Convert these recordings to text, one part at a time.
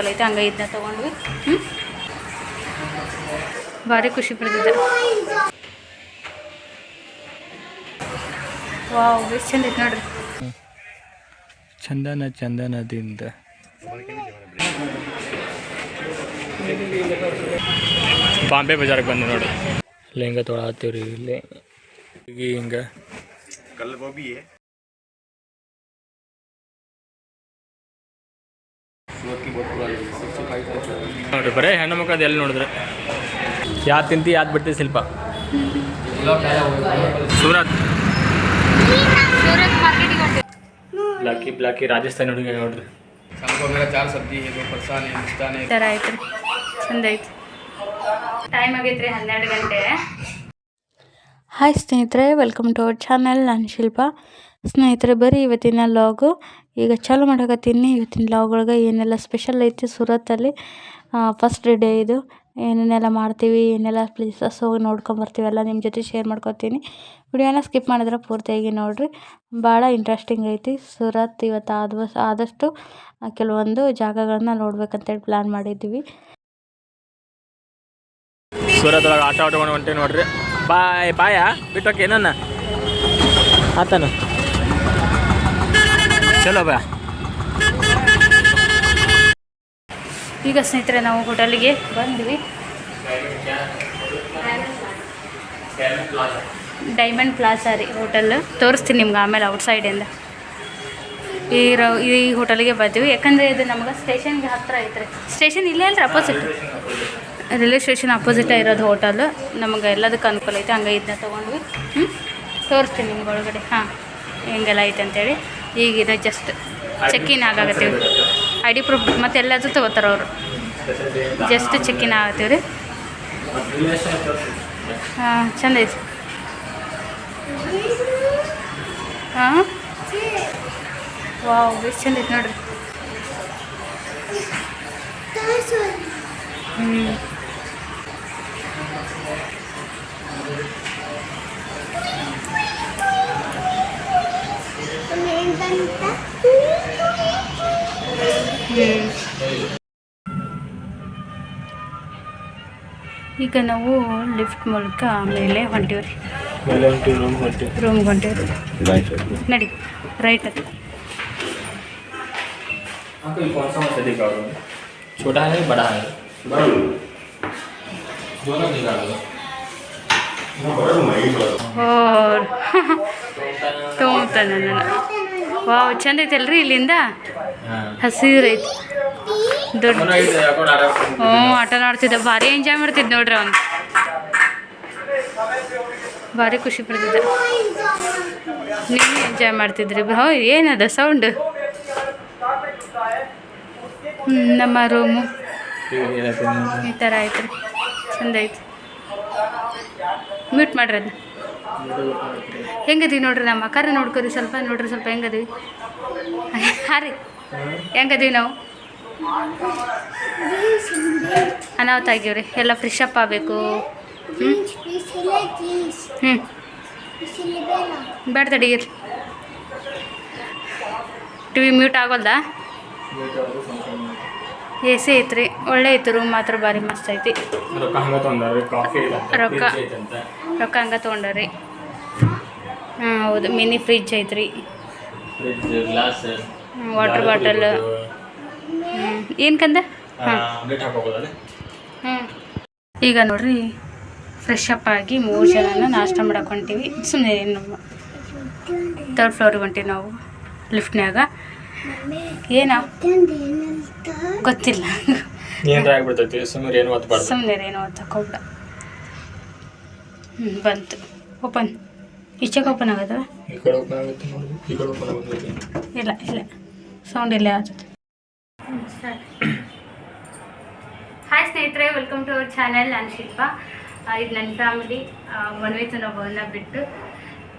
ಐತೆ ಹಂಗೆ ಇದನ್ನ ತೊಗೊಂಡ್ವಿ. ಹ್ಞೂ ಭಾರಿ ಖುಷಿ ಪಡ್ತಿದ್ದೆ ವಾವ್ ಎಷ್ಟು ಚಂದ ಐತೆ ನೋಡ್ರಿ. ಚಂದನ ಚಂದನದಿಂದ. ಬಾಂಬೆ ಬಜಾರ್ಗೆ ಬಂದೆ ನೋಡಿ. ಲೆಹಂಗ ತೊಗೊಳತ್ತೀವ್ರಿ ಇಲ್ಲಿ. ಈಗ ಹಿಂಗ. ನೋಡ್ರಿ, ಬರೀ ಹೆಣ್ಣು ಮಕ್ಕಳು ಎಲ್ಲಿ ನೋಡಿದ್ರೆ? ಯಾವ್ದು ತಿಂತಿ ಯಾವ್ದು ಬಿಡ್ತೀವಿ ಶಿಲ್ಪ? ಸೂರತ್ ಬ್ಲಾಕಿ ಬ್ಲಾಕಿ, ರಾಜಸ್ಥಾನಿ ಹುಡುಗ ನೋಡ್ರಿ. ಹಾಯ್ ಸ್ನೇಹಿತರೆ ವೆಲ್ಕಮ್ ಟು ಅವರ್ ಚಾನಲ್ ನಾನು ಶಿಲ್ಪ. ಸ್ನೇಹಿತರೆ, ಬರೀ ಇವತ್ತಿನ ಲಾಗು ಈಗ ಚಾಲು ಮಾಡಕತ್ತೀನಿ. ಇವತ್ತಿನ ಲಾಗ್ ಒಳಗೆ ಏನೆಲ್ಲ ಸ್ಪೆಷಲ್ ಐತಿ ಸೂರತ್ತಲ್ಲಿ. ಫಸ್ಟ್ ಡೇ ಇದು. ಏನೇನೆಲ್ಲ ಮಾಡ್ತೀವಿ, ಏನೆಲ್ಲ ಪ್ಲೇಸಸ್ ಹೋಗಿ ನೋಡ್ಕೊಂಬರ್ತೀವಿ ಎಲ್ಲ ನಿಮ್ಮ ಜೊತೆ ಶೇರ್ ಮಾಡ್ಕೊತೀನಿ. ವಿಡಿಯೋನ ಸ್ಕಿಪ್ ಮಾಡಿದ್ರೆ ಪೂರ್ತಿಯಾಗಿ ನೋಡಿರಿ. ಭಾಳ ಇಂಟ್ರೆಸ್ಟಿಂಗ್ ಐತಿ. ಸೂರತ್ ಇವತ್ತು ಆದ ಆದಷ್ಟು ಕೆಲವೊಂದು ಜಾಗಗಳನ್ನ ನೋಡ್ಬೇಕಂತೇಳಿ ಪ್ಲ್ಯಾನ್ ಮಾಡಿದ್ದೀವಿ. ಸೂರತ್ ಒಳಗೆ ಆಟ ಆಟ್ಕೊಂಡು ಹೊಂಟೆ ನೋಡ್ರಿ. ಬಾಯ್, ಬಾಯ. ಬಿಟ್ಟೋಕೆ ಏನನ್ನ ಆತನು? ಚಲೋ ಬಾ. ಈಗ ಸ್ನೇಹಿತರೆ, ನಾವು ಹೋಟೆಲಿಗೆ ಬಂದ್ವಿ. ಡೈಮಂಡ್ ಪ್ಲಾಜಾ ರೀ ಹೋಟೆಲ್. ತೋರಿಸ್ತೀನಿ ನಿಮ್ಗೆ ಆಮೇಲೆ ಔಟ್ಸೈಡಿಂದ ಈ ರ, ಈ ಹೋಟೆಲಿಗೆ ಬಂದ್ವಿ. ಯಾಕಂದರೆ ಇದು ನಮ್ಗೆ ಸ್ಟೇಷನ್ಗೆ ಹತ್ತಿರ ಐತ್ರಿ. ಸ್ಟೇಷನ್ ಇಲ್ಲೇ ಅಲ್ರಿ ಅಪೋಸಿಟ್ ರೈಲ್ವೆ ಸ್ಟೇಷನ್ ಅಪೋಸಿಟೇ ಇರೋದು ಹೋಟೆಲ್. ನಮಗೆ ಎಲ್ಲದಕ್ಕೆ ಅನುಕೂಲ ಐತೆ. ಹಂಗೆ ಇದನ್ನ ತೊಗೊಂಡ್ವಿ. ಹ್ಞೂ ತೋರಿಸ್ತೀನಿ ನಿಮ್ಗೆ ಒಳಗಡೆ. ಹಾಂ, ಹೆಂಗೆಲ್ಲ ಐತೆ ಅಂತೇಳಿ. ಈಗ ಇದು ಜಸ್ಟ್ ಚೆಕ್ ಇನ್ ಆಗಾಕತ್ತೀವಿ ಐ ಡಿ ಪ್ರೂಫ್ ಮತ್ತು ಎಲ್ಲದೂ ತಗೋತಾರೆ ಅವರು. ಜಸ್ಟ್ ಚೆಕ್ ಇನ್ ಆಗತ್ತೀವಿ ರೀ ಹಾಂ, ಚಂದ ಐತಿ. ಹಾಂ? ವಾವ್ ಎಷ್ಟು ಚಂದ ಐತಿ ನೋಡ್ರಿ. ಹ್ಞೂ ಈಗ ನಾವು ಲಿಫ್ಟ್ ಮೂಲಕ ಮೇಲೆ ಹೊಂಟೀವಿ ರೀ ಮೇಲೆ ಹೊಂಟು ರೂಮ್ ಹೊಂಟು ರೂಮ್ಗೆ ಹೊಂಟೀವಿ ರೀ ನಡಿ ರೈಟ್ ಅದು आपको कौन सा मछली दिखा रहा हूँ छोटा है बड़ा है दोनों दिखा दो ಓ ತೊಗೊಂತಾನ ವಾವ್ ಚಂದ ಐತಲ್ರಿ ಇಲ್ಲಿಂದ? ಹಾಂ ಹಸಿರು ಐತಿ. ದೊಡ್ಡ ಹ್ಞೂ ಆಟ ಆಡ್ತಿದ್ದ. ಭಾರಿ ಎಂಜಾಯ್ ಮಾಡ್ತಿದ್ದ ನೋಡ್ರಿ ಅವನು. ಭಾರಿ ಖುಷಿ ಪಡ್ತಿದ್ದ. ನೀವು ಎಂಜಾಯ್ ಮಾಡ್ತಿದ್ರಿ ಹೋ ಏನದ ಸೌಂಡ್ ನಮ್ಮ ರೂಮು ಈ ಥರ ಐತ್ರಿ. ಚಂದ ಐತಿ ಮ್ಯೂಟ್ ಮಾಡ್ರಿ ಅದನ್ನ ಹೆಂಗದೀವಿ ನೋಡ್ರಿ ನಮ್ಮ ಕರೆ ನೋಡ್ಕೋರಿ ಸ್ವಲ್ಪ ನೋಡ್ರಿ ಸ್ವಲ್ಪ ಹೆಂಗದೀವಿ ಹಾಂ ರೀ ಹೆಂಗದೀವಿ ನಾವು? ಅನಾಹುತ ಆಗ್ಯಾವ್ರಿ ಎಲ್ಲ ಫ್ರೆಶ್ ಅಪ್ ಆಗಬೇಕು. ಹ್ಞೂ ಹ್ಞೂ ಬೇಡ ತಡೀರಿ ಟಿ ವಿ ಮ್ಯೂಟ್ ಆಗೋಲ್ದಾ? ಎ ಸಿ ಐತ್ರಿ ಒಳ್ಳೆ ಐತಿ ರೂಮ್ ಮಾತ್ರ ಭಾರಿ ಮಸ್ತ್ ಐತಿ. ರೊಕ್ಕ ರೊಕ್ಕ ಹಂಗೆ ತೊಗೊಂಡಾರಿ ಹಾಂ ಹೌದು ಮಿನಿ ಫ್ರಿಜ್ ಐತ್ರಿ. Water bottle. ಏನು ಕಂದ? ಹ್ಞೂ ಈಗ ನೋಡ್ರಿ ಫ್ರೆಶ್ ಅಪ್ ಆಗಿ ಮೂರು ಜನನ ನಾಷ್ಟ ಮಾಡಕ್ಕೆ ಹೊಂಟೀವಿ ಸುಮ್ಮನೆ ನಮ್ಮ ತರ್ಡ್ ಫ್ಲೋರಿಗೆ ಹೊಂಟೀವಿ ನಾವು ಲಿಫ್ಟ್ನ್ಯಾಗ ಏನ? ಗೊತ್ತಿಲ್ಲ. ಸುಮ್ಮನೆ ಏನು ಏನೋ ತಗೋಬಿಡ ಹ್ಞೂ ಬಂತು. ಓಪನ್ ಇಷ್ಟಕ್ಕೆ ಓಪನ್ ಆಗದ ಈ ಕಡೆ ಓಪನ್ ಆಗುತ್ತೆ ನೋಡಿ ಈ ಕಡೆ ಓಪನ್ ಆಗುತ್ತೆ. ಇಲ್ಲ ಇಲ್ಲ. ಸೌಂಡ್ ಇಲ್ಲೇ ಹಾಯ್ ಸ್ನೇಹಿತರೆ ವೆಲ್ಕಮ್ ಟು ಅವರ್ ಚಾನೆಲ್ ನಾನು ಶಿಲ್ಪ. ಇದು ನನ್ನ ಫ್ಯಾಮಿಲಿ ಮನ್ವಿತು ನೊಬ್ಬವನ್ನ ಬಿಟ್ಟು.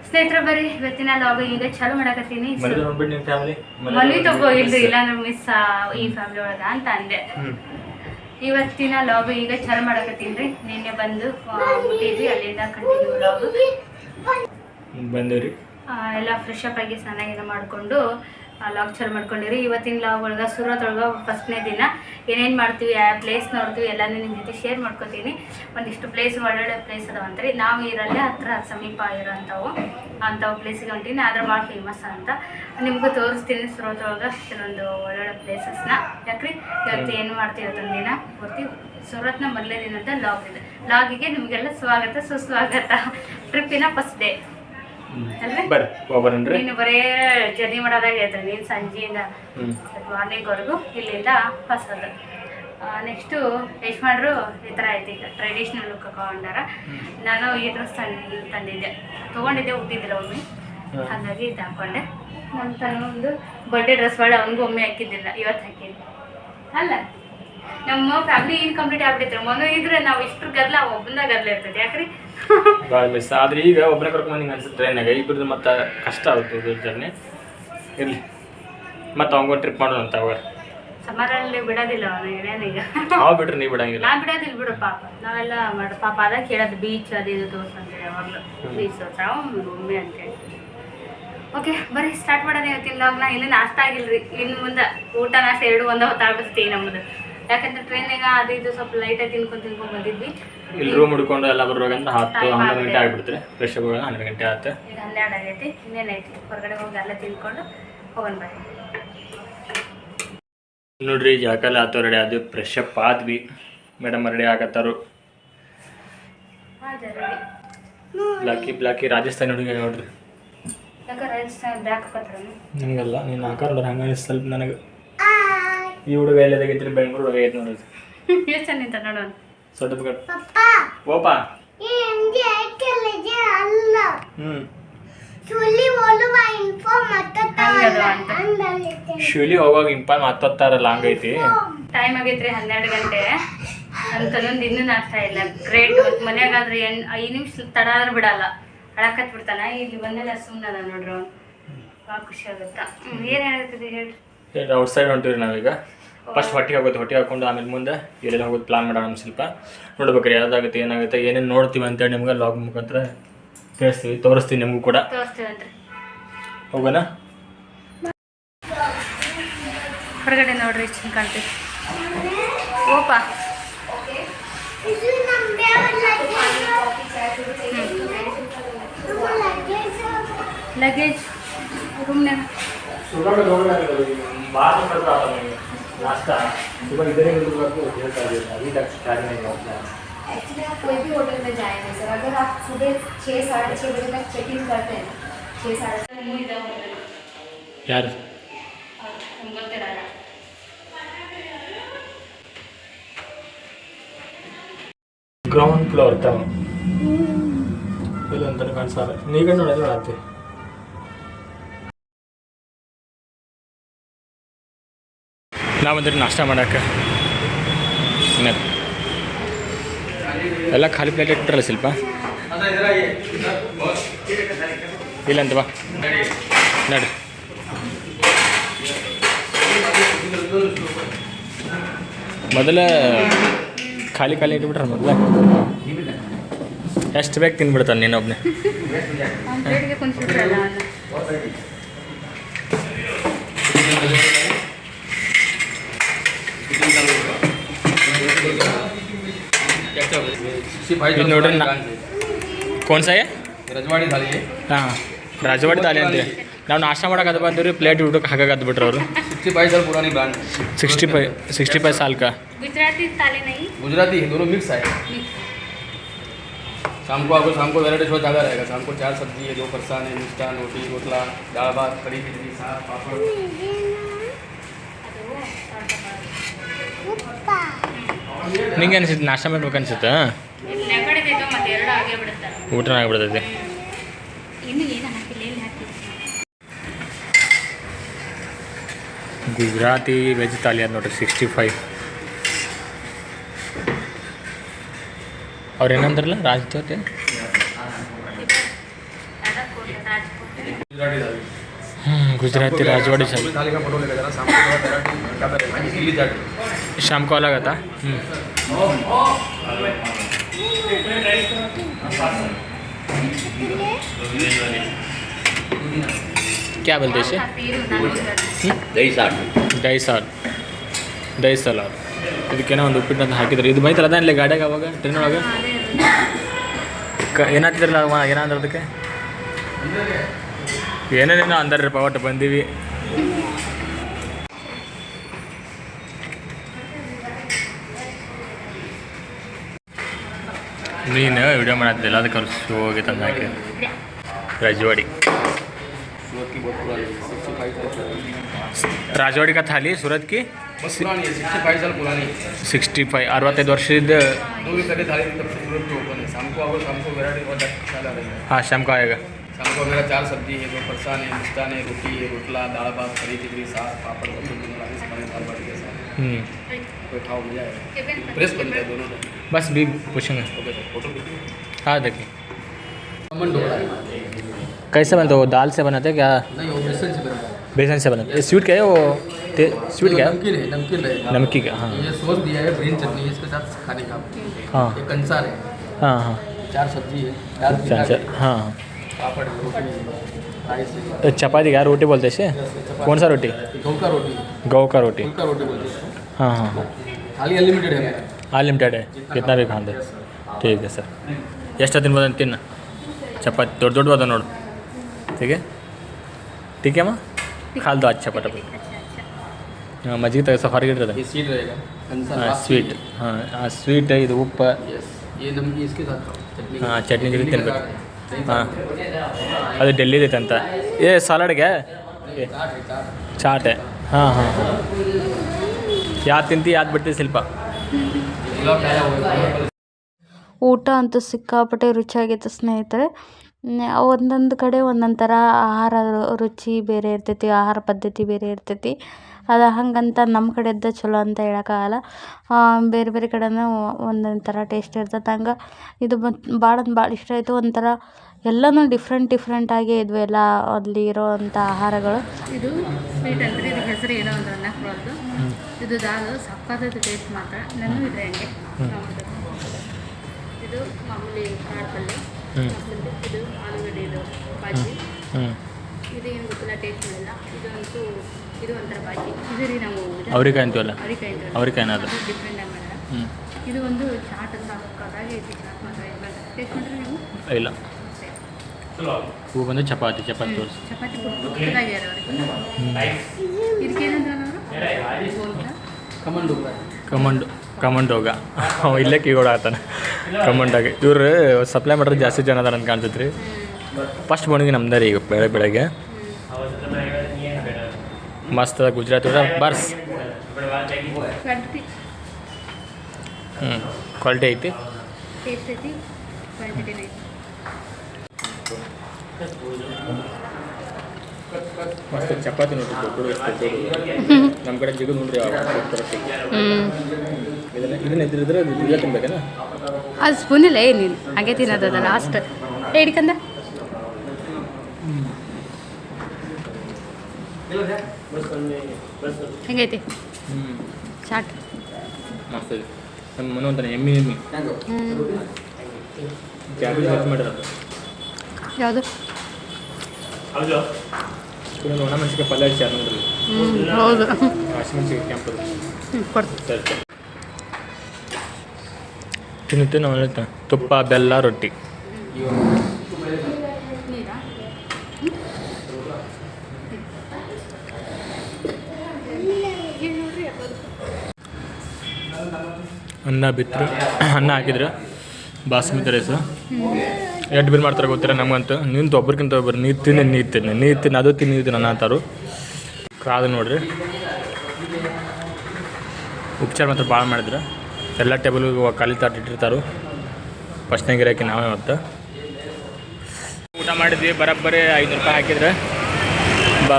ಸ್ನೇಹಿತರೆ ಬರೀ ಇವತ್ತಿನ ಲಾಗ್ ಈಗ ಚಾಲು ಮಾಡಕತ್ತೀನಿ. ಮನವಿ ತಗೋ ಇಲ್ರಿ ಇಲ್ಲಾಂದ್ರೆ ಮಿಸ್ ಈ ಫ್ಯಾಮಿಲಿ ಒಳಗ ಅಂತ ಅಂದೆ. ಇವತ್ತಿನ ಲಾಗ್ ಈಗ ಚಾಲು ಮಾಡಕತ್ತೀನಿ ರೀ. ನಿನ್ನೆ ಬಂದು ಮುಟ್ಟಿದ್ವಿ ಅಲ್ಲಿಂದ ಕಂಟಿನ್ಯೂ ಲಾಗ್ ಆ, ಎಲ್ಲ ಫ್ರೆಶ್ ಅಪ್ ಆಗಿ ಸ್ನಾನ ಗೀನ ಮಾಡಿಕೊಂಡು ಲಾಗ್ ಚಾಲು ಮಾಡ್ಕೊಂಡಿರಿ ಇವತ್ತಿನ ಲಾಗ್ ಒಳಗೆ ಸೂರತ್ ಒಳಗೆ ಫಸ್ಟ್ನೇ ದಿನ. ಏನೇನು ಮಾಡ್ತೀವಿ ಯಾವ ಪ್ಲೇಸ್ ನೋಡ್ತೀವಿ ಎಲ್ಲನೂ ನಿಮ್ಮ ಜೊತೆ ಶೇರ್ ಮಾಡ್ಕೊತೀನಿ. ಒಂದಿಷ್ಟು ಪ್ಲೇಸ್ ಒಳ್ಳೊಳ್ಳೆ ಪ್ಲೇಸ್ ಅದಾವಂತ್ರಿ. ನಾವು ಇರಲ್ಲೇ ಹತ್ರ ಸಮೀಪ ಇರೋಂಥವು. ಅಂಥವು ಪ್ಲೇಸಿಗೆ ಹೊಂಟೀನಿ. ಆದ್ರೆ ಭಾಳ ಫೇಮಸ್ ಅಂತ. ನಿಮಗೂ ತೋರಿಸ್ತೀನಿ ಸುರತ್ ಒಳಗೆ ಕೆಲವೊಂದು ಒಳ್ಳೊಳ್ಳೆ ಪ್ಲೇಸಸ್ನ ಯಾಕ್ರಿ? ಇವತ್ತು ಏನು ಮಾಡ್ತೀವಿ ಇವತ್ತೊಂದು ದಿನ? ಪೂರ್ತಿ ಸೂರತ್ನ ಮೊದಲೇ ದಿನದ ಲಾಗ್ ಇದೆ. ಲಾಗಿಗೆ ನಿಮಗೆಲ್ಲ ಸ್ವಾಗತ ಸುಸ್ವಾಗತ. ಟ್ರಿಪ್ಪಿನ ಫಸ್ಟ್ ಡೇ ಬರ್ರಿ ಹೋಗ್ಬರನ್ರಿ ನೀನು ಬರೇ ಜರ್ನಿ ಮಾಡೋದಾಗ ಹೇಳ್ತಾರೆ ನೀನು ಸಂಜೆಯಿಂದ ಮಾರ್ನಿಂಗ್ವರೆಗೂ ಇಲ್ಲಿಂದ ಹೊಸದು. ನೆಕ್ಸ್ಟು ಯಶ್ಮಾಡ್ರು ಈ ಥರ ಐತಿ. ಈಗ ಟ್ರೆಡಿಷ್ನಲ್ ಲುಕ್ ಹಾಕೊಂಡಾರ ನಾನು ಈ ಡ್ರೆಸ್ ತಂದು ತಂದಿದ್ದೆ. ತೊಗೊಂಡಿದ್ದೆ ಹುಟ್ಟಿದ್ದಿಲ್ಲ ಒಮ್ಮೆ. ಹಾಗಾಗಿ ಇದು ಹಾಕೊಂಡೆ. ನಮ್ಮ ತನ್ನ ಒಂದು ಬರ್ಡೇ ಡ್ರೆಸ್ ಮಾಡಿ ಅವನಿಗೂ ಒಮ್ಮೆ ಹಾಕಿದ್ದಿಲ್ಲ. ಇವತ್ತು ಹಾಕಿದ್ದೆ. ಅಲ್ಲ? ನಮ್ಮ ಫ್ಯಾಮಿಲಿ ಇನ್ಕಂಪ್ಲೀಟ್ ಆಗ್ಬಿಟ್ಟಿತ್ತು. ಮೊನ್ನೆ ಇದ್ರೆ ನಾವು ಇಷ್ಟು ಗದ್ಲ ಒಬ್ಬನ ಗದ್ಲ ಇರ್ತೈತೆ. ಯಾಕ್ರಿ? ಭಾಳ ಮಿಸ್ ಆದ್ರೆ ಈಗ ಒಬ್ಬನೇ ಕರ್ಕೊಂಡು ಹಿಂಗೆ ಅನ್ಸುತ್ತೆ ಟ್ರೈನಾಗ ಇಬ್ಬರದ್ದು ಮತ್ತೆ ಕಷ್ಟ ಆಗುತ್ತೆ ಇದು ಜರ್ನಿ. ಇರಲಿ. ಮತ್ತೆ ಅವಂಗೊಂದು ಟ್ರಿಪ್ ಮಾಡೋಣ ಅಂತ ಅವಾಗ ಸಮಾರಲ್ಲಿ ಬಿಡೋದಿಲ್ಲ ಅವನು ಈಗ. ಬಿಡ್ರಿ ಬಿಟ್ರೆ ನೀವು ಬಿಡಂಗಿಲ್ಲ. ನಾನು ಬಿಡೋದಿಲ್ಲ ಬಿಡು ಪಾಪ. ನಾವೆಲ್ಲ ಮಾಡು ಪಾಪ ಅದ ಕೇಳೋದು ಬೀಚ್ ಅದು ಇದು ತೋರ್ಸಂತೇಳಿ ಯಾವಾಗಲೂ. ಬೀಚ್ ತೋರ್ಸ ಒಮ್ಮೆ ಅಂತೇಳಿ ಓಕೆ ಬರೀ ಸ್ಟಾರ್ಟ್ ಮಾಡೋಣ ಇವತ್ತಿನ ಲಾಗ್ನ ಇನ್ನೂ ನಾಷ್ಟ ಆಗಿಲ್ರಿ. ಇನ್ನು ಮುಂದೆ ಊಟ ನಾಷ್ಟ ಎರಡು ಒಂದೇ ಹೊತ್ತಾಗ್ಬಿಡ್ತೀವಿ ನಮ್ಮದು ಯಾಕಂದ್ರೆ ಟ್ರೈನಾಗ ಅದು ಇದು ಸ್ವಲ್ಪ ಲೈಟಾಗಿ ತಿನ್ಕೊಂಡು ತಿನ್ಕೊಂಡು ಬಂದಿದ್ವಿ. ಇಲ್ಲಿ ರೂಮ್ ಹುಡ್ಕೊಂಡು ಎಲ್ಲ ಬರುವಾಗಂದ್ರೆ ಹತ್ತು ಹನ್ನೊಂದು ಗಂಟೆ ಆಗ್ಬಿಡ್ತಾರೆ ಫ್ರೆಶ್ ಆಗಿ ಹನ್ನೊಂದು ಗಂಟೆ ಆಗುತ್ತೆ. ಈಗ ಹನ್ನೆರಡು ಆಗೈತಿ. ಇನ್ನೇನೈತಿ ಹೊರಗಡೆ ಹೋಗಿ ಎಲ್ಲ ತಿಳ್ಕೊಂಡು ಹೋಗೋಣ ಬರ್ರಿ ನೋಡ್ರಿ ಜಳಕಾಲ ಆತು ರೆಡಿ ಆದ್ವಿ. ಫ್ರೆಶ್ ಅಪ್ ಆದ್ವಿ. ಮೇಡಮ್ ರೆಡಿ ಆಗತ್ತಾರು. ಬ್ಲಾಕಿ ಬ್ಲಾಕಿ ರಾಜಸ್ಥಾನಿ ಹುಡುಗ ನೋಡ್ರಿ. ನನಗಲ್ಲ ನೀನು ಆಕಾರ ನೋಡ್ರಿ ಹಂಗ ಸ್ವಲ್ಪ ನನಗೆ. ಈ ಹುಡುಗ ಎಲ್ಲದಾಗೈತ್ರಿ ಬೆಂಗಳೂರು ಹುಡುಗ ಐತೆ ನೋಡ್ರಿ. ಎಷ್ಟು ಚಂದ ನೋಡೋಣ. ಸರ್ಟಿಫಿಕೇಟ್ ಓಪ ಶಿವಲಿ ಹೋಗುವಾಗ ಇಂಪಾನ್ ಲಾಂಗ್ ಐತಿ. ಟೈಮ್ ಆಗೈತ್ರಿ ಹನ್ನೆರಡು ಗಂಟೆ. ಅಂತಂದೊಂದು ಇನ್ನೂ ನಾಷ್ಟ ಇಲ್ಲ. ಗ್ರೇಟ್ ಮನೆಯಾಗಾದ್ರೆ ಎಣ್ ಐದು ನಿಮಿಷ ತಡ ಆದ್ರೆ ಬಿಡಲ್ಲ. ಅಳಕತ್ ಬಿಡ್ತಾನ. ಇಲ್ಲಿ ಬಂದೆಲ್ಲ ಸುಮ್ಮನೆ ಅದ ನೋಡ್ರಿ. ಅವ್ನು ಭಾಳ ಖುಷಿ ಆಗುತ್ತಾ. ಏನು ಹೇಳ್ತೀರಿ ಹೇಳ್ರಿ. ಔಟ್ಸೈಡ್ ಹೊಂಟಿವ್ರಿ ನಾವೀಗ. ಫಸ್ಟ್ ಹೊಟ್ಟೆಗೆ ಹೋಗುತ್ತೆ ಹೊಟ್ಟೆ ಹಾಕೊಂಡು ಆಮೇಲೆ ಮುಂದೆ ಎಲ್ಲೆಲ್ಲ ಹೋಗೋದು ಪ್ಲಾನ್ ಮಾಡೋಣ ಸ್ವಲ್ಪ. ಸ್ವಲ್ಪ ನೋಡ್ಬೇಕ್ರಿ ಯಾವ್ದಾಗುತ್ತೆ ಏನಾಗುತ್ತೆ ಏನೇನು ನೋಡ್ತೀವಿ ಅಂತೇಳಿ ನಿಮ್ಗೆ ಲಾಗ್ ಮುಖಾಂತರ ತಿಳಿಸ್ತೀವಿ ತೋರಿಸ್ತೀವಿ ನಿಮಗೂ ಕೂಡ. ಹೋಗೋಣ? ಹೊರಗಡೆ ನೋಡ್ರಿ ಎಷ್ಟು ಕಾಣ್ತೀವಿ ಓಪ. ಲಗೇಜ್. ರೂಮ್ನಾಗ नाश्ता सुबह इधर ही मतलब आपको तो उधर कर देता अभी तक स्टार्ट नहीं हुआ एक्चुअली आप कोई भी होटल में जाएँगे सर अगर आप सुबह छः साढ़े छः बजे तक चेक इन करते हैं छः साढ़े यार। ग्राउंड फ्लोर तक। వీళ్ళందరూ కానీ సార్ నీకంటే అడిగి అడితే ನಾವು ಬಂದಿರಿ ನಾಷ್ಟ ಮಾಡಕ್ಕೆ. ಎಲ್ಲ ಖಾಲಿ ಪ್ಲೇಟ್ ಇಟ್ಬಿಟ್ರಲ್ಲ ಸ್ವಲ್ಪ ಇಲ್ಲ ಅಂತ ಬಾ. ನಡಿ. ಮೊದಲ ಖಾಲಿ ಖಾಲಿ ಇಟ್ಬಿಟ್ರೆ ಮೊದಲ? ಎಷ್ಟು ಬೇಕು ತಿನ್ಬಿಡ್ತಾನೆ ನೀನೊಬ್ಬನೇ ನಾ ಕೋನ್ ಸಾಯ रजवाड़ी थाली है ಹಾಂ ರಾಜವಾಡಿ ತಾಲಿ ಅಂತೀವಿ ನಾವು ನಾಷ್ಟ ಮಾಡಕ್ಕೆ ಅದು ಬಂದಿವ್ರಿ ಪ್ಲೇಟ್ ಊಟಕ್ಕೆ ಹಾಗಾಗದ್ ಬಿಟ್ರು ಅವರು सिक्सटी फाइव साल पुरानी brand sixty five sixty five ಸಾಲ್ಕ Gujarati ताले नहीं गुजराती है दोनों मिक्स है शाम को आपको शाम को वेराइटी शो ज़्यादा रहेगा शाम को चार सब्जी है दो फरसान है मिष्टान रोटी रोटला दाल भात कड़ी खिचड़ी साग पापड़ ನಿಂಗೆ ಅನಿಸುತ್ತೆ ನಾಷ್ಟ ಮಾಡ್ಬೇಕು ಅನ್ಸುತ್ತಾ? ಊಟ ಆಗ್ಬಿಡ್ತೈತಿ. ಗುಜರಾತಿ ವೆಜ್ ತಾಲಿ ಅದು ನೋಡ್ರಿ ಸಿಕ್ಸ್ಟಿ ಫೈವ್ ಅವ್ರು ಏನಂದ್ರಲ್ಲ ರಾಜ್ಕೋಟ್? गुजराती थाली ಹ್ಞೂ ಗುಜರಾತಿ ರಾಜವಾಡಿ ಸರ್ थाली का फोटो लेकर जाना शाम को थोड़ा वेराइटी क्या करेगा इडली चाट ಶಾಮ್ ಕಾಲ್ ಆಗತ್ತಾ ಹ್ಞೂ क्या बोलते हैं इसे ಪೀರು ನಾನು दही साठ ಡೈ ಸಾಲ್ ಡೈ ಸಲಾಡ್ ಇದಕ್ಕೇನೋ ಒಂದು ಉಪ್ಪಿಟ್ಟು ಅಂತ ಹಾಕಿದ್ರು ಇದು ಬೈತಲ್ಲ ಅದ ಇಲ್ಲಿ ಗಾಡಿಯಾಗ ಅವಾಗ ಟ್ರೈನ್ ಒಳಗೆ ಕ ಏನು ಹಾಕಿದ್ರಲ್ಲ ಅವ ಏನಂದ್ರೆ ಅದಕ್ಕೆ ಏನೇನೇನೋ ಅಂದಾರ್ರಪ್ಪ ಪಾವಟ ಬಂದೀವಿ. ನೀನು ವಿಡಿಯೋ ಮಾಡತ್ತಿಲ್ಲ ಅದಕ್ಕೆ ಅವ್ರು ಶೋ ಹೋಗಿ ತಂದಾಕೆ. ರಾಜವಾಡಿ. ರಾಜವಾಡಿ ಕಾ ಥಾಲಿ ಸೂರತ್ ಸಿಕ್ಸ್ಟಿ ಫೈವ್ ಅರವತ್ತೈದು ವರ್ಷದ ಹಾಂ ಶಾಮ್ಕೋ ಆಗ शाम को मेरा चार सब्ज़ी है दो फरसान है मिष्टान है रोटी है रोटला दाल भात कड़ी खिचड़ी साग पापड़ दाल बाटी के साथ हम्म। कोई खाओ मज़ा आएगा फ्रेश बनता है दोनों बस भी पूछेंगे। ओके सर फ़ोटो हाँ देखिए अमन ढोकला कैसे बनता है? वो दाल से बनाते हैं क्या? नहीं वो बेसन से बनता है। बेसन से बनाते हैं। स्वीट क्या है वो? स्वीट क्या? है नमकीन है नमकीन रहेगा। नमकी का हाँ। ये सॉस दिया है ग्रीन चटनी इसके साथ खाने का। हाँ। ये कंसार है। हाँ हाँ। चार सब्ज़ी है। दाल अच्छा अच्छा हाँ। हाँ पापड़ रोटी राइस है तो चपाती क्या रोटी बोलते हैं इसे कौन सा रोटी गेहूँ का रोटी गौ का रोटी फुल का रोटी बोलते हैं हाँ हाँ हाँ थाली अनलिमिटेड है मेरा ಅನ್ಲಿಮಿಟೆಡ್ कितना भी खाते ठीक है सर ಎಷ್ಟು ತಿನ್ಬೋದು ಅಂತ ತಿನ್ನ ಚಪಾತಿ ದೊಡ್ಡ ದೊಡ್ಡ ಅದ ನೋಡು ठीक है ठीक है माँ खाल दो अच्छा पटा ಹಾಂ ಮಜ್ಜಿಗೆ ತೆಗೆ ಸಫಾರಿಗೆ ಇರ್ತದೆ ये सीड रहेगा कंसार ಹಾಂ ಸ್ವೀಟ್ ಹಾಂ ಹಾಂ ಸ್ವೀಟ್ ಇದು ಉಪ್ಪು यस ये नमकीन इसके साथ खाओ चटनी ಹಾಂ ಚಟ್ನಿ ಜೊತೆ चटनी ತಿನ್ಬೇಕು लगा के। दही ಹಾಂ. ಅದು ಇದೆ ಅಂತ ಏ, ಸಲಾಡ್ಗೆ? ಚಾಟೆ. ಹಾಂ ಹಾಂ ಹಾಂ. ಯಾವ್ದು ತಿಂತಿ ಯಾವ್ದು ಬಿಡ್ತೀವಿ ಸ್ವಲ್ಪ ಊಟ ಅಂತೂ ಸಿಕ್ಕಾಪಟ್ಟೆ ರುಚಿಯಾಗಿತ್ತು ಸ್ನೇಹಿತರೆ. ಒಂದೊಂದು ಕಡೆ ಒಂದೊಂದು ಥರ ಆಹಾರ ರುಚಿ ಬೇರೆ ಇರ್ತೈತಿ, ಆಹಾರ ಪದ್ಧತಿ ಬೇರೆ ಇರ್ತೈತಿ. ಅದು ಹಾಗಂತ ನಮ್ಮ ಕಡೆದ್ದು ಚಲೋ ಅಂತ ಹೇಳೋಕ್ಕಾಗಲ್ಲ. ಬೇರೆ ಬೇರೆ ಕಡೆನೂ ಒಂದೊಂದು ಥರ ಟೇಸ್ಟ್ ಇರ್ತೈತೆ ಹಂಗೆ ಇದು ಬಂದು ಭಾಳ ಅಂದ್ರೆ ಭಾಳ ಇಷ್ಟ ಆಯಿತು. ಒಂಥರ ಎಲ್ಲನೂ ಡಿಫ್ರೆಂಟ್ ಡಿಫ್ರೆಂಟಾಗೇ ಇದ್ವು ಎಲ್ಲ ಅಲ್ಲಿ ಇರೋವಂಥ ಆಹಾರಗಳು. ಇದು ಸ್ವೀಟ್ ಅಂದ್ರೆ ಇದು ಹೆಸರು ಏನೋ ಒಂದು ಅನ್ನಕ್ಕೆ ಇದು ದಾಲು ಸಪ್ಪದ ಟೇಸ್ಟ್ ಮಾತ್ರ. ನಾನು ಇದ್ರೆ ಹಂಗೆ? ಇದು ಮಾಮೂಲಿ ಕಾಳು ಪಲ್ಯ. ಇದು ಅವ್ರಿಕಾಯಿ ಅಂತೀವಲ್ಲ? ಅವ್ರಿಕಾಯಿ ಅದು ಹ್ಞೂ ಇದು ಒಂದು ಇಲ್ಲ. ಹೂ ಬಂದು ಚಪಾತಿ ಚಪಾತಿ ತೋರಿಸಿ. ಚಪಾತಿ ಕಮಂಡು ಕಮಂಡು ಇಲ್ಲೇ ಕೀಗೋಡ ಆತಾನೆ. ಕಮಂಡಾಗ. ಇವ್ರು ಸಪ್ಲೈ ಮಾಡ್ರೆ ಜಾಸ್ತಿ ಜನ ಅದಾರ ಅಂತ ಕಾಣ್ತೈತ್ರಿ. ಫಸ್ಟ್ ಮಾರ್ನಿಂಗ್ ನಮ್ದೇ ರೀ ಈಗ ಬೆಳೆ ಬೆಳಗ್ಗೆ ಗುಜರಾತಿ ಊಟ ಬರ್ಸ್. ಹ್ಞೂ ಕ್ವಾಲಿಟಿ ಐತಿ. ಮಸ್ತ್ ಚಪಾತಿ ನೋಡ್ರಿ ದೊಡ್ಡ ಎಷ್ಟು ನಮ್ಮ ಕಡೆ ಜಿಗದ್ ನೋಡ್ರಿ ಇದನ್ನ ಇದನ್ನ ಇದ್ರಿದ್ರೆ ಇದೇ ತಿನ್ಬೇಕೇನ ಅದು ಸ್ಪೂನ್ ಇಲ್ಲ ಏನಿಲ್ಲ. ಹಾಗೆ ತಿನ್ನೋದದ ಲಾಸ್ಟ್ ಹಿಡ್ಕಂದ ಹೆಂಗೈತಿ? ಮಸ್ತ್ ನಮ್ಮ ಮನೆ ಒಂಥರ ಎಮ್ಮಿ ಎಮ್ಮಿ. ಕ್ಯಾಬೇಜ್ ಹೆಚ್ಚು ಮಾಡಿರ ಯಾವುದು? ಇದೊಂದು ಒಣ ಮೆಣಸಿಗೆ ಪಲ್ಯ ಹಚ್ಚಿ ನೋಡ್ರಿ. ಹೌದು. ಹಸಿಮೆಣಸಿಗೆ ಕೆಂಪು ಸರಿ ತಿನ್ನುತ್ತೆ ನಾವು ತುಪ್ಪ ಬೆಲ್ಲ ರೊಟ್ಟಿ ನೀರಾ ಅನ್ನ ಬಿತ್ತರು ಅನ್ನ ಹಾಕಿದ್ರೆ. ಬಾಸ್ಮತಿ ರೈಸ್. ಎಡ್ ಬಿಲ್ ಮಾಡ್ತಾರೆ ಗೊತ್ತಿರ ನಮಗಂತೂ. ನಿಂತು ಒಬ್ರಿಗಿಂತ ಒಬ್ಬರು ನೀರು ತಿನ್ನಿ ನೀರು ತಿನ್ನಿ. ನೀರು ತಿನ್ನಿ, ಅದು ತಿನ್ನಿ, ಇದು ನನ್ನ ಅಂತಾರು. ಕಾದು ನೋಡ್ರಿ. ಉಪಚಾರ ಮಾತ್ರ ಭಾಳ ಮಾಡಿದ್ರೆ. ಎಲ್ಲ ಟೇಬಲ್ಗೂ ಖಾಲಿ ತಾಟ್ ಇಟ್ಟಿರ್ತಾರು. ಫಸ್ಟ್ನಾಗ ಇರೋಕೆ ನಾವೇ ಮತ್ತು. ಊಟ ಮಾಡಿದ್ವಿ, ಬರೋಬ್ಬರಿ ಐನೂರು ರೂಪಾಯಿ ಹಾಕಿದ್ರೆ.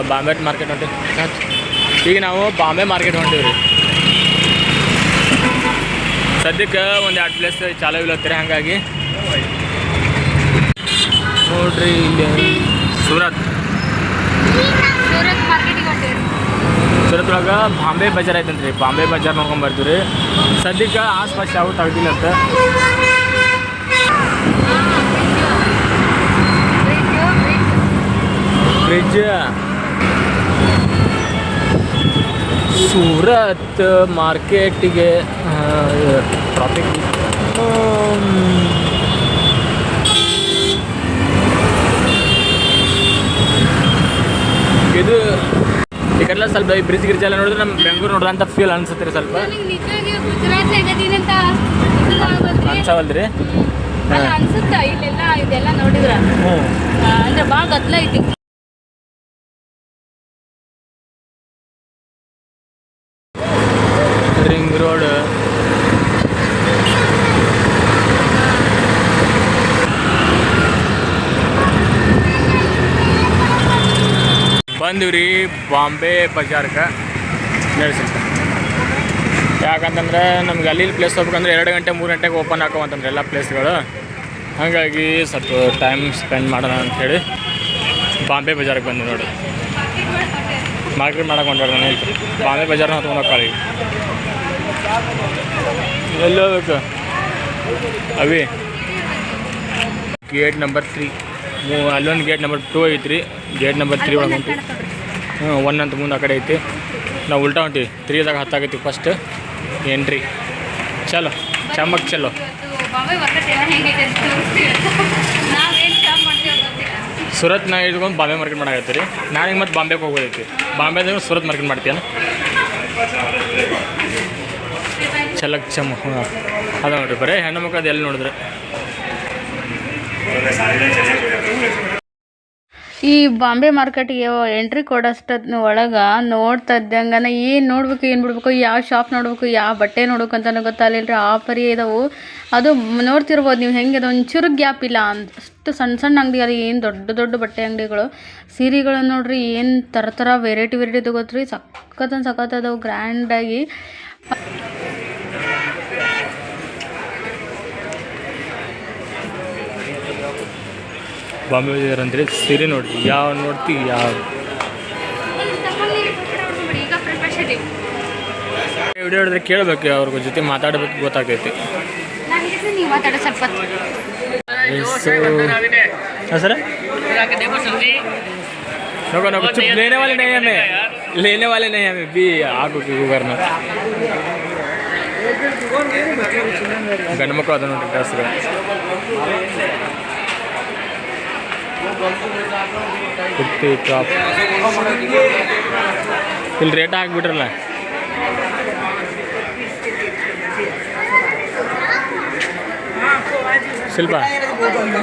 ಬಾಂಬೆ ಮಾರ್ಕೆಟ್ ಹೊಂಟಿವಿ ಈಗ ನಾವು ಬಾಂಬೆ ಮಾರ್ಕೆಟ್ ಹೊಂಟಿವಿ ರೀ ಸದ್ಯಕ್ಕೆ ಒಂದು ಎರಡು ಪ್ಲೇಸ್ ಚಾಲೂ ಇಲ್ಲತ್ತೀರಿ ಹಾಗಾಗಿ. ನೋಡ್ರಿ ಇಲ್ಲಿ ಸೂರತ್. ಸೂರತ್ ಮಾರ್ಕೆಟಿಗೆ ಹೊಂಟೇವಿ ಸೂರತ್ ಒಳಗೆ ಬಾಂಬೆ ಬಜಾರ್ ಐತಂತ್ರಿ. ಬಾಂಬೆ ಬಜಾರ್ ನೋಡ್ಕೊಂಡ್ ಬರ್ತೀವಿ ರೀ ಸದ್ಯಕ್ಕೆ ಆಸ್ಪಾಸ್ ಯಾವ ತೆಗ್ದಿಲ್ಲ ಅಂತ. ಫ್ರಿಜ್ ಸೂರತ್ ಮಾರ್ಕೆಟಿಗೆ ಟ್ರಾಫಿಕ್ ಇದು ಈ ಕಡೆಲ್ಲ ಸ್ವಲ್ಪ ಈ ಬ್ರಿಜ್ ಗಿರ್ಜ್ ಎಲ್ಲ ನೋಡಿದ್ರೆ ನಮ್ಮ ಬೆಂಗಳೂರು ನೋಡ್ರ ಅಂತ ಫೀಲ್ ಅನ್ಸುತ್ತೆ ರೀ ಸ್ವಲ್ಪ. ಅನ್ಸವಲ್ರಿ ಅನ್ಸುತ್ತಾ ಇಲ್ಲೆಲ್ಲ ಇದೆಲ್ಲ ನೋಡಿದ್ರ? ಅಂದ್ರೆ ಭಾಳ ಗದ್ಲ ಐತಿ. ರೋಡ್ ಬಂದಿವ್ರಿ ಬಾಂಬೆ ಬಜಾರ್ಗೆ. ನಡೆಸಿ ಯಾಕಂತಂದ್ರೆ ನಮ್ಗೆ ಅಲ್ಲಿ ಪ್ಲೇಸ್ ಹೋಗ್ಬೇಕಂದ್ರೆ ಎರಡು ಗಂಟೆ, ಮೂರು ಗಂಟೆಗೆ ಓಪನ್ ಹಾಕೋವಂತಂದ್ರೆ ಎಲ್ಲ ಪ್ಲೇಸ್ಗಳು ಹಾಗಾಗಿ ಸ್ವಲ್ಪ ಟೈಮ್ ಸ್ಪೆಂಡ್ ಮಾಡೋಣ ಅಂಥೇಳಿ ಬಾಂಬೆ ಬಜಾರ್ಗೆ ಬಂದು ನೋಡಿ. ಮಾರ್ಕೆಟ್ ಮಾಡೋಕೆ ಹೊಂಟಾರ ನಾನು ಬಾಂಬೆ ಬಜಾರ್ನ ತೊಗೊಂಡೋಗಿ ಎಲ್ಲಿ ಹೋಗ್ಬೇಕು ಅವಿ ಗೇಟ್ ನಂಬರ್ ತ್ರೀ ಅಲ್ಲೊಂದು ಗೇಟ್ ನಂಬರ್ ಟೂ ಐತ್ರಿ ಗೇಟ್ ನಂಬರ್ ತ್ರೀ ಒಳಗೆ ಹೊಂಟಿ ಹ್ಞೂ ಒನ್ ಅಂತ ಮುಂದೆ ಆ ಕಡೆ ಐತಿ ನಾವು ಉಲ್ಟಾ ಹೊಂಟಿವಿ ತ್ರೀದಾಗ ಹತ್ತಾಗೈತಿ ಫಸ್ಟ್ ಎಂಟ್ರಿ ಚಲೋ ಚಮಕ್ ಚಲೋ ಸುರತ್ ನಾ ಇಟ್ಕೊಂಡು ಬಾಂಬೆ ಮಾರ್ಕೆಟ್ ಮಾಡಾಕತ್ತೀರಿ. ನಾನು ಹಿಂಗೆ ಮತ್ತೆ ಬಾಂಬೆಗೆ ಹೋಗೋದೈತಿ? ಬಾಂಬೆದಾಗ ಸುರತ್ ಮಾರ್ಕೆಟ್ ಮಾಡ್ತೀಯನ? ಚಲಕ್ ಚಮ ಅದ ನೋಡ್ರಿ, ಬರೀ ಹೆಣ್ಣು ಎಲ್ಲಿ ನೋಡಿದ್ರೆ? ಈ ಬಾಂಬೆ ಮಾರ್ಕೆಟ್ಗೆ ಎಂಟ್ರಿ ಕೊಡೋಷ್ಟು ಒಳಗೆ ನೋಡ್ತಾ ಇದ್ದಂಗನ ಏನು ನೋಡ್ಬೇಕು, ಏನು ಬಿಡ್ಬೇಕು, ಯಾವ ಶಾಪ್ ನೋಡ್ಬೇಕು, ಯಾವ ಬಟ್ಟೆ ನೋಡ್ಬೇಕು ಅಂತಲೂ ಗೊತ್ತಾಗಲಿಲ್ಲ ರೀ ಆಫರಿ ಇದಾವು. ಅದು ನೋಡ್ತಿರ್ಬೋದು ನೀವು ಹೆಂಗೆ, ಅದು ಒಂಚೂರು ಗ್ಯಾಪ್ ಇಲ್ಲ. ಅಂತ ಅಷ್ಟು ಸಣ್ಣ ಸಣ್ಣ ಅಂಗಡಿ ಏನು ದೊಡ್ಡ ದೊಡ್ಡ ಬಟ್ಟೆ ಅಂಗಡಿಗಳು. ಸೀರೆಗಳು ನೋಡ್ರಿ, ಏನು ಥರ ಥರ ವೆರೈಟಿ ವೆರೈಟಿ ತಗೋತ್ರಿ ಸಖತ್ ಸಖತ್ ಗ್ರ್ಯಾಂಡಾಗಿ ಬಾಂಬೆ ಬಜಾರ್ ಅಂದರೆ ಸೀರೆ ನೋಡಿ ಯಾವ ನೋಡ್ತೀವಿ ಯಾವ ವಿಡಿಯೋ ಹಿಡಿದ್ರೆ ಕೇಳಬೇಕು ಅವ್ರ ಜೊತೆ ಮಾತಾಡಬೇಕು ಗೊತ್ತಾಗ್ತೈತಿ. ಸರ್? ಲೇನೆ ವಾಲೆ ನೈ ಹಮೆ ಲೇನೆ ವಾಲೆ ನೈ ಬಿ ಆಗು ಗೂಗರ್ನ. ಗಂಡು ಮಕ್ಕಳು ಅದನ್ನು ಡ್ರೆಸ್ಗಳು ಕುರ್ತಿ ಟಾಪ್ ಇಲ್ಲಿ ರೇಟ್ ಹಾಕ್ಬಿಟ್ರಲ್ಲ ಶಿಲ್ಪ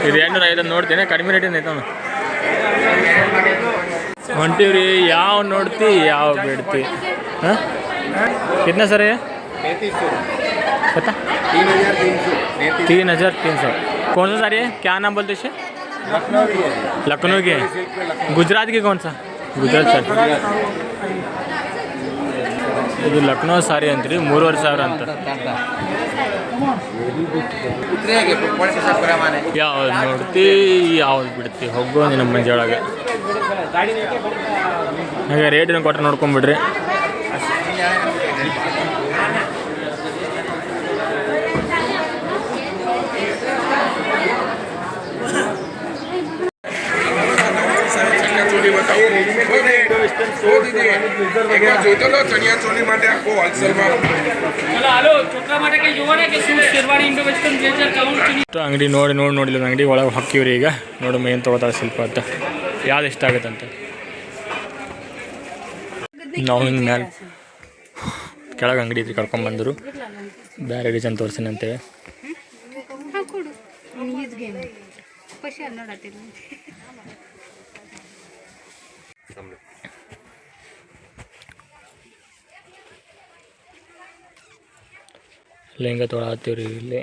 ಇದು ಎಂಟುನೂರ ಐದು ನೋಡ್ತೀನಿ ಕಡಿಮೆ ರೇಟಿಂದ ಐತವ ಹೊಂಟಿವ್ರಿ ಯಾವ ನೋಡ್ತಿ ಯಾವ ಬಿಡ್ತಿ ಹಾಂ कितना सर है पता तीन हज़ार तीन सौ कौन सा साड़ी है क्या नाम बोलते इसे लखनऊ के गुजरात के कौन सा गुजरात सर ಇದು ಲಕ್ನೋ ಸಾರಿ ಅಂತ್ರಿ ಮೂರುವರೆ ಸಾವಿರ ಅಂತ ಯಾವ್ದು ನೋಡ್ತಿ ಯಾವ್ದು ಬಿಡ್ತಿ ಹೋಗೋ ನಮ್ಮ ಮಂಜೆ ಒಳಗೆ ಹಾಗೆ ರೇಟಿನ ಕೊಟ್ಟರೆ ನೋಡ್ಕೊಂಬಿಡ್ರಿ જોઈતો તો ચણિયા ચોલી માટે આખો હોલસેલમાં ಇಷ್ಟು ಅಂಗಡಿ ನೋಡಿ ನೋಡಿ ನೋಡಿಲ್ಲ ಅಂಗಡಿ ಒಳಗೆ ಹಾಕಿವ್ರಿ ಈಗ ನೋಡಮ್ಮ ಏನು ತೊಗೋತಾರೆ ಸ್ವಲ್ಪ ಅಂತ ಯಾವ್ದು ಇಷ್ಟ ಆಗುತ್ತೆ ಅಂತ ನಾವು ಹಿಂಗೆ ಮ್ಯಾಲೆ ಕೆಳಗೆ ಅಂಗಡಿ ಇದ್ರಿ ಕರ್ಕೊಂಬಂದರು ಬೇರೆ ರೀಸನ್ ತೋರಿಸಿನ ಅಂತೇಳಿ ಕೊಡು ಈಜ್ ಗೇಮ್ ಖುಷಿ ನೋಡತ್ತಿಲ್ಲ ಲೆಹಂಗ ತೊಗೊಳತ್ತೀವ್ರಿ ಇಲ್ಲಿ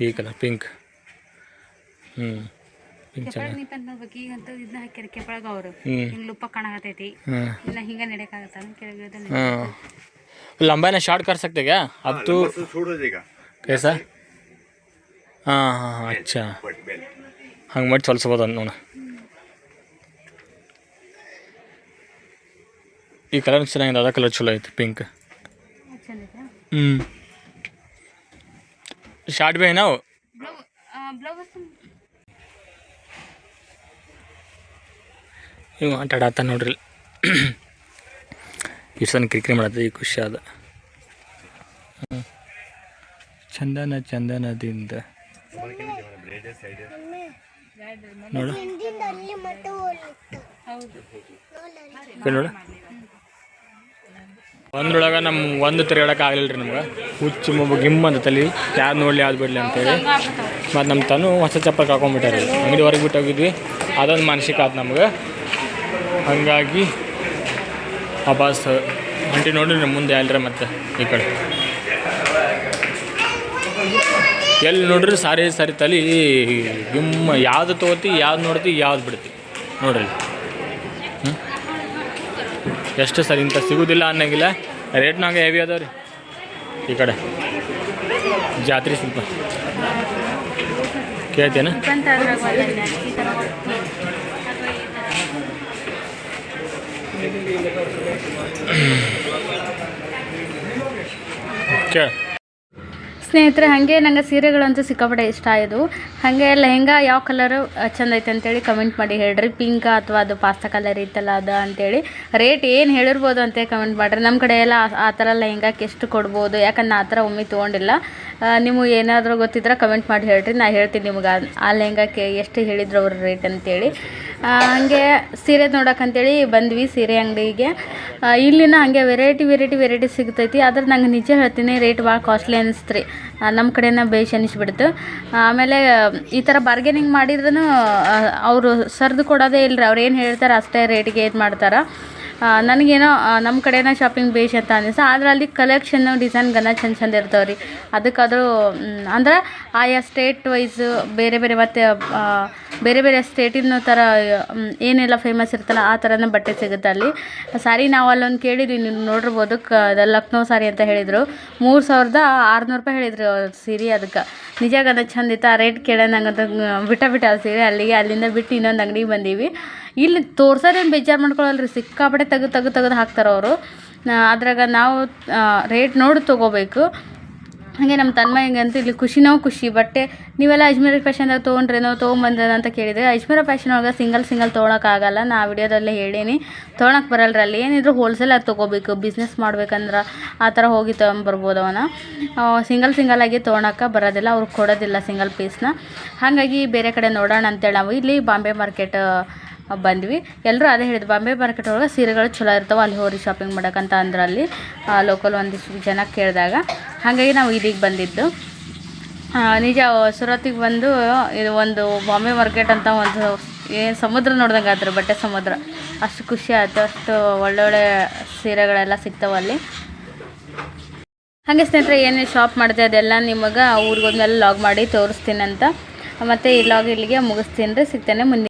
ಈ ಕಲರ್ ಪಿಂಕ್ ಹ್ಞೂ ಪಿಂಕ್ ಕೆಪಾಳ ನೀ ಪೆನ್ ನೋಡ್ಬೇಕು ಈಗಂತೂ ಇದನ್ನ ಹಾಕ್ಯಾರ ಕೆಪಾಳಗ ಅವರು ಹ್ಞೂ ಹಿಂಗ್ ಲುಪ್ಪ ಕಾಣಕತ್ತೈತಿ ಹಾಂ ಇಲ್ಲ ಹಿಂಗ ನಡೆಯಕ್ಕಾಗತ್ತ ಕೆಳಗೆ हाँ लंबा ना शॉर्ट कर सकते क्या अब तो तो छोड़ देगा कैसा ಹಾಂ ಹಾಂ ಹಾಂ ಅಚ್ಚಾ बट बेल ಹಂಗೆ ಮಾಡಿ ಹೊಲ್ಸ್ಬೋದು ಅಂತ ನೋಡ ಈ ಕಲರ್ ಚೆನ್ನಾಗಿದೆ ಅದ ಕಲರ್ ಚಲೋ ಐತೆ ಪಿಂಕ್ ಚಂದ ಐತಾ ಹ್ಞೂ ಶಾರ್ಟ್ ಬೇ ನಾವು ಇವ್ ಆಟ ಆಡತ್ತ ನೋಡ್ರಿ. ಇಷ್ಟೊಂದು ಕಿರಿಕಿರಿ ಮಾಡತ್ತ ಈ ಖುಷಿ ಆದ. ಚಂದನ ಚಂದನದಿಂದ. ನೋಡು. ನೋಡು. ಒಂದ್ರೊಳಗೆ ನಮ್ಮ ಒಂದು ತಿರುಗಾಡಕ್ಕೆ ಆಗಲಿಲ್ಲ ರೀ ನಮ್ಗೆ. ಹುಚ್ಚು ಮೊಬ್ಬ ಗಿಮ್ ಅಂತ ತಲೆ ಯಾವ್ದು ನೋಡಲಿ ಯಾವ್ದು ಬಿಡಲಿ ಅಂತೇಳಿ. ಮತ್ತು ನಮ್ಮ ತನು ಹೊಸ ಚಪ್ಪಲ್ ಕಾಕೊಂಡ್ಬಿಟ್ಟಾರ ಅಂಗಡಿ ಹೊರಗೆ ಬಿಟ್ಟು ಹೋಗಿದ್ವಿ. ಅದೊಂದು ಮಾನಸಿಕ ಆಯ್ತು ನಮ್ಗೆ. ಹಾಗಾಗಿ ವಾಪಸ್ ಅಂಟಿ ನೋಡಿರಿ ನಮ್ಮ ಮುಂದೆ ಅಲ್ರಿ ಮತ್ತೆ ಈ ಕಡೆ. ಎಲ್ಲಿ ನೋಡ್ರಿ ಸಾರಿ ಸಾರಿ ತಲೆ ಗಿಮ್ಮ. ಯಾವ್ದು ತೊಗೋತಿ, ಯಾವ್ದು ನೋಡ್ತಿ, ಯಾವ್ದು ಬಿಡ್ತಿ. ನೋಡ್ರಿ. ಎಷ್ಟು ಸರ್ ಇಂಥ ಸಿಗೋದಿಲ್ಲ ಅನ್ನಂಗಿಲ್ಲ. ರೇಟ್ನಾಗ ಹೆವಿ ಅದಾವ ರೀ. ಈ ಕಡೆ. ಜಾತ್ರೆ ಸ್ವಲ್ಪ. ಕೇಳ್ತೇನೆ. ಕೇಳ. ಸ್ನೇಹಿತರೆ, ಹಾಗೆ ನಂಗೆ ಸೀರೆಗಳಂತೂ ಸಿಕ್ಕಾಪಟ್ಟೆ ಇಷ್ಟ ಆಯಿತು ಹಾಗೆ ಲೆಹಂಗಾ ಯಾವ ಕಲರು ಚಂದ ಐತೆ ಅಂತೇಳಿ ಕಮೆಂಟ್ ಮಾಡಿ ಹೇಳ್ರಿ. ಪಿಂಕ್ ಅಥವಾ ಅದು ಪಾಸ್ತಾ ಕಲರ್ ಇತ್ತಲ್ಲ ಅದು ಅಂತೇಳಿ. ರೇಟ್ ಏನು ಹೇಳಿರ್ಬೋದು ಅಂತ ಕಮೆಂಟ್ ಮಾಡಿರಿ. ನಮ್ಮ ಕಡೆ ಎಲ್ಲ ಆ- ಥರ ಲೆಹಂಗಾಕ್ಕೆ ಎಷ್ಟು ಕೊಡ್ಬೋದು? ಯಾಕಂದ್ರೆ ಆ ಥರ ಒಮ್ಮೆ ತೊಗೊಂಡಿಲ್ಲ. ನಿಮಗೆ ಏನಾದರೂ ಗೊತ್ತಿದ್ರೆ ಕಮೆಂಟ್ ಮಾಡಿ ಹೇಳ್ರಿ. ನಾ ಹೇಳ್ತೀನಿ ನಿಮ್ಗೆ ಆ- ಲೆಹೆಂಗಾಕ್ಕೆ ಎಷ್ಟು ಹೇಳಿದ್ರು ಅವ್ರ ರೇಟ್ ಅಂತೇಳಿ. ಹಾಗೆ ಸೀರೆ ನೋಡೋಕ್ಕಂತೇಳಿ ಬಂದ್ವಿ ಸೀರೆ ಅಂಗಡಿಗೆ. ಇಲ್ಲಿನ ಹಾಗೆ ವೆರೈಟಿ ವೆರೈಟಿ ವೆರೈಟಿ ಸಿಗ್ತೈತಿ. ಆದ್ರೆ ನಂಗೆ ನಿಜ ಹೇಳ್ತೀನಿ ರೇಟ್ ಭಾಳ ಕಾಸ್ಟ್ಲಿ ಅನಿಸ್ತು ರೀ ನಮ್ಮ ಕಡೆನ ಬೇಷ್ ಅನಿಸ್ಬಿಡ್ತು. ಆಮೇಲೆ, ಈ ಥರ ಬಾರ್ಗೇನಿಂಗ್ ಮಾಡಿದ್ರೂ ಅವರು ಸರ್ದು ಕೊಡೋದೇ ಇಲ್ಲ ಅವ್ರು ಏನು ಹೇಳ್ತಾರೆ ಅಷ್ಟೇ ರೇಟಿಗೆ ಇದು ಮಾಡ್ತಾರೆ. ನನಗೇನೋ ನಮ್ಮ ಕಡೆನ ಶಾಪಿಂಗ್ ಬೇಷ್ ಅಂತ ಅನಿಸ್ತು. ಆದ್ರೆ ಅಲ್ಲಿ ಕಲೆಕ್ಷನ್ನು ಡಿಸೈನ್ ಗನ ಚಂದ ಚಂದ ಇರ್ತಾವೆ ರೀ ಅದಕ್ಕಾದರೂ ಅಂದ್ರೆ ಆಯಾ ಸ್ಟೇಟ್ ವೈಸ್ ಬೇರೆ ಬೇರೆ ಮತ್ತು ಬೇರೆ ಬೇರೆ ಸ್ಟೇಟಿನ ಥರ ಏನೆಲ್ಲ ಫೇಮಸ್ ಇರ್ತಲ್ಲ ಆ ಥರನೇ ಬಟ್ಟೆ ಸಿಗುತ್ತೆ ಅಲ್ಲಿ. ಸಾರಿ ನಾವು ಅಲ್ಲೊಂದು ಕೇಳಿದ್ವಿ ನೀವು ನೋಡಿರ್ಬೋದು, ಕ ಲಕ್ನೋ ಸಾರಿ ಅಂತ ಹೇಳಿದರು. ಮೂರು ಸಾವಿರದ ಆರುನೂರು ರೂಪಾಯಿ ಹೇಳಿದ್ರು ಸೀರೆ ಅದಕ್ಕೆ. ನಿಜ ಅದು ಚಂದ ಇತ್ತು ಆ ರೇಟ್ ಕೇಳ ನಂಗಂತ ಬಿಟ್ಟ ಬಿಟ್ಟ ಸೀರೆ ಅಲ್ಲಿಗೆ ಅಲ್ಲಿಂದ ಬಿಟ್ಟು ಇನ್ನೊಂದು ಅಂಗಡಿಗೆ ಬಂದೀವಿ. ಇಲ್ಲಿ ತೋರ್ಸೋದೇನು ಬೇಜಾರು ಮಾಡ್ಕೊಳ್ಳಲ್ರಿ ಸಿಕ್ಕಾಪಟ್ಟೆ ತೆಗೆದು ತೆಗೆದು ತೆಗೆದು ಹಾಕ್ತಾರೆ ಅವರು. ಅದ್ರಾಗ ನಾವು ರೇಟ್ ನೋಡಿ ತೊಗೋಬೇಕು. ಹಾಗೆ ನಮ್ಮ ತನ್ಮಯ್ಯಂಗಂತೂ ಇಲ್ಲಿ ಖುಷಿನೋ ಖುಷಿ ಬಟ್ಟೆ ನೀವೆಲ್ಲ ಅಜ್ಮೀರ ಫ್ಯಾಷನ್ದಾಗ ತೊಗೊಂಡ್ರೇನೋ ತೊಗೊಂಬಂದ್ರೇನೋ ಅಂತ ಕೇಳಿದರೆ ಅಜ್ಮೀರ ಫ್ಯಾಷನ್ ಒಳಗೆ ಸಿಂಗಲ್ ಸಿಂಗಲ್ ತೊಗೊಳಕ್ಕಾಗಲ್ಲ. ನಾ ವಿಡಿಯೋದಲ್ಲೇ ಹೇಳೀನಿ. ತೊಗೊಳಕ್ಕೆ ಬರಲ್ಲರ ಅಲ್ಲಿ ಏನಿದ್ರು ಹೋಲ್ಸೇಲಾಗಿ ತೊಗೋಬೇಕು. ಬಿಸ್ನೆಸ್ ಮಾಡ್ಬೇಕಂದ್ರೆ ಆ ಥರ ಹೋಗಿ ತೊಗೊಂಬರ್ಬೋದು ಅವನ. ಸಿಂಗಲ್ ಸಿಂಗಲ್ ಆಗಿ ತೊಗೊಳಕ್ಕೆ ಬರೋದಿಲ್ಲ. ಅವ್ರಿಗೆ ಕೊಡೋದಿಲ್ಲ ಸಿಂಗಲ್ ಪೀಸ್ನ ಹಾಗಾಗಿ ಬೇರೆ ಕಡೆ ನೋಡೋಣ ಅಂತೇಳಿ ನಾವು. ಇಲ್ಲಿ ಬಾಂಬೆ ಮಾರ್ಕೆಟ್ ಬಂದ್ವಿ. ಎಲ್ಲರೂ ಅದೇ ಹೇಳಿದ್ವಿ ಬಾಂಬೆ ಮಾರ್ಕೆಟ್ ಒಳಗೆ ಸೀರೆಗಳು ಚಲೋ ಇರ್ತಾವೆ, ಅಲ್ಲಿ ಹೋಗಿ ಶಾಪಿಂಗ್ ಮಾಡೋಕ್ಕಂತ ಅಂದ್ರೆ ಅಲ್ಲಿ ಲೋಕಲ್ ಒಂದಿಷ್ಟು ಜನ ಕೇಳಿದಾಗ. ಹಾಗಾಗಿ ನಾವು ಇಲ್ಲಿಗೆ ಬಂದಿದ್ದು. ನಿಜ, ಸುರತಿಗೆ ಬಂದು ಇದು ಒಂದು ಬಾಂಬೆ ಮಾರ್ಕೆಟ್ ಅಂತ ಒಂದು ಏನು ಸಮುದ್ರ ನೋಡ್ದಂಗೆ ಆದ್ರೆ, ಬಟ್ಟೆ ಸಮುದ್ರ. ಅಷ್ಟು ಖುಷಿ ಆಯಿತು, ಅಷ್ಟು ಒಳ್ಳೊಳ್ಳೆ ಸೀರೆಗಳೆಲ್ಲ ಸಿಗ್ತಾವೆ ಅಲ್ಲಿ. ಹಾಗೆ ಸ್ನೇಹಿತರೆ ಏನೇನು ಶಾಪ್ ಮಾಡಿದೆ ಅದೆಲ್ಲ ನಿಮಗೆ ಊರಿಗೋದ್ಮೇಲೆ ಲಾಗ್ ಮಾಡಿ ತೋರಿಸ್ತೀನಿ ಅಂತ. ಮತ್ತು ಈ ಲಾಗ್ ಇಲ್ಲಿಗೆ ಮುಗಿಸ್ತೀನಿ ರೀ, ಸಿಗ್ತೇನೆ ಮುಂದೆ